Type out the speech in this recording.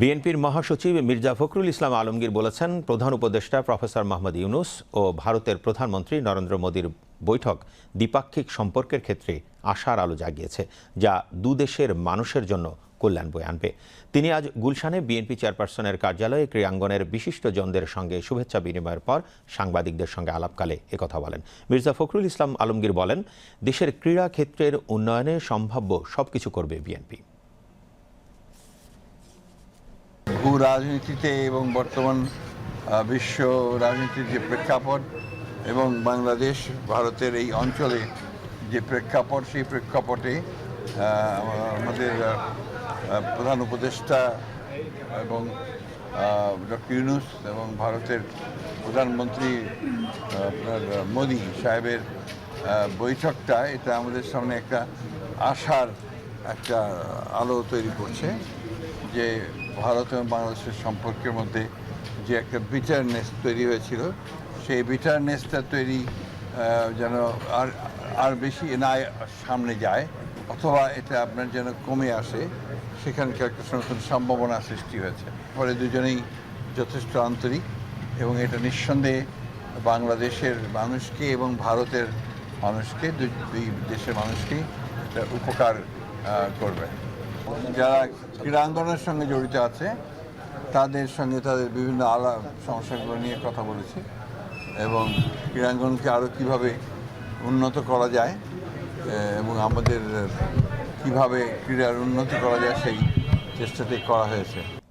বিএনপির মহাসচিব মির্জা ফখরুল ইসলাম আলমগীর বলেছেন, প্রধান উপদেষ্টা প্রফেসর মোহাম্মদ ইউনুস ও ভারতের প্রধানমন্ত্রী নরেন্দ্র মোদীর বৈঠক দ্বিপাক্ষিক সম্পর্কের ক্ষেত্রে আশার আলো জাগিয়েছে, যা দুদেশের মানুষের জন্য কল্যাণ বয়ে আনবে। তিনি আজ গুলশানে বিএনপি চেয়ারপারসনের কার্যালয়ে ক্রীড়াঙ্গনের বিশিষ্টজনদের সঙ্গে শুভেচ্ছা বিনিময়ের পর সাংবাদিকদের সঙ্গে আলাপকালে একথা বলেন। মির্জা ফখরুল ইসলাম আলমগীর বলেন, দেশের ক্রীড়া ক্ষেত্রের উন্নয়নে সম্ভাব্য সবকিছু করবে বিএনপি। ভূ রাজনীতিতে এবং বর্তমান বিশ্ব রাজনীতির যে প্রেক্ষাপট এবং বাংলাদেশ ভারতের এই অঞ্চলে যে প্রেক্ষাপট, সেই প্রেক্ষাপটে আমাদের প্রধান উপদেষ্টা এবং ডক্টর ইউনুস এবং ভারতের প্রধানমন্ত্রী আপনার, মোদি সাহেবের বৈঠকটা, এটা আমাদের সামনে একটা আশার একটা আলো তৈরি করছে যে ভারত এবং বাংলাদেশের সম্পর্কের মধ্যে যে একটা বিটারনেস তৈরি হয়েছিল, সেই বিটারনেসটা তৈরি যেন আর আর বেশি না সামনে যায়, অথবা এটা আপনার যেন কমে আসে, সেখানকার একটা নতুন সম্ভাবনা সৃষ্টি হয়েছে। ফলে দুজনেই যথেষ্ট আন্তরিক এবং এটা নিঃসন্দেহে বাংলাদেশের মানুষকে এবং ভারতের মানুষকে, দুই দেশের মানুষকে এটা উপকার করবে। যারা ক্রীড়াঙ্গনের সঙ্গে জড়িত আছে, তাদের সঙ্গে তাদের বিভিন্ন আলা সমস্যাগুলো নিয়ে কথা বলেছি এবং ক্রীড়াঙ্গনকে আরও কীভাবে উন্নত করা যায় এবং আমাদের কীভাবে ক্রীড়ার উন্নতি করা যায় সেই চেষ্টাটি করা হয়েছে।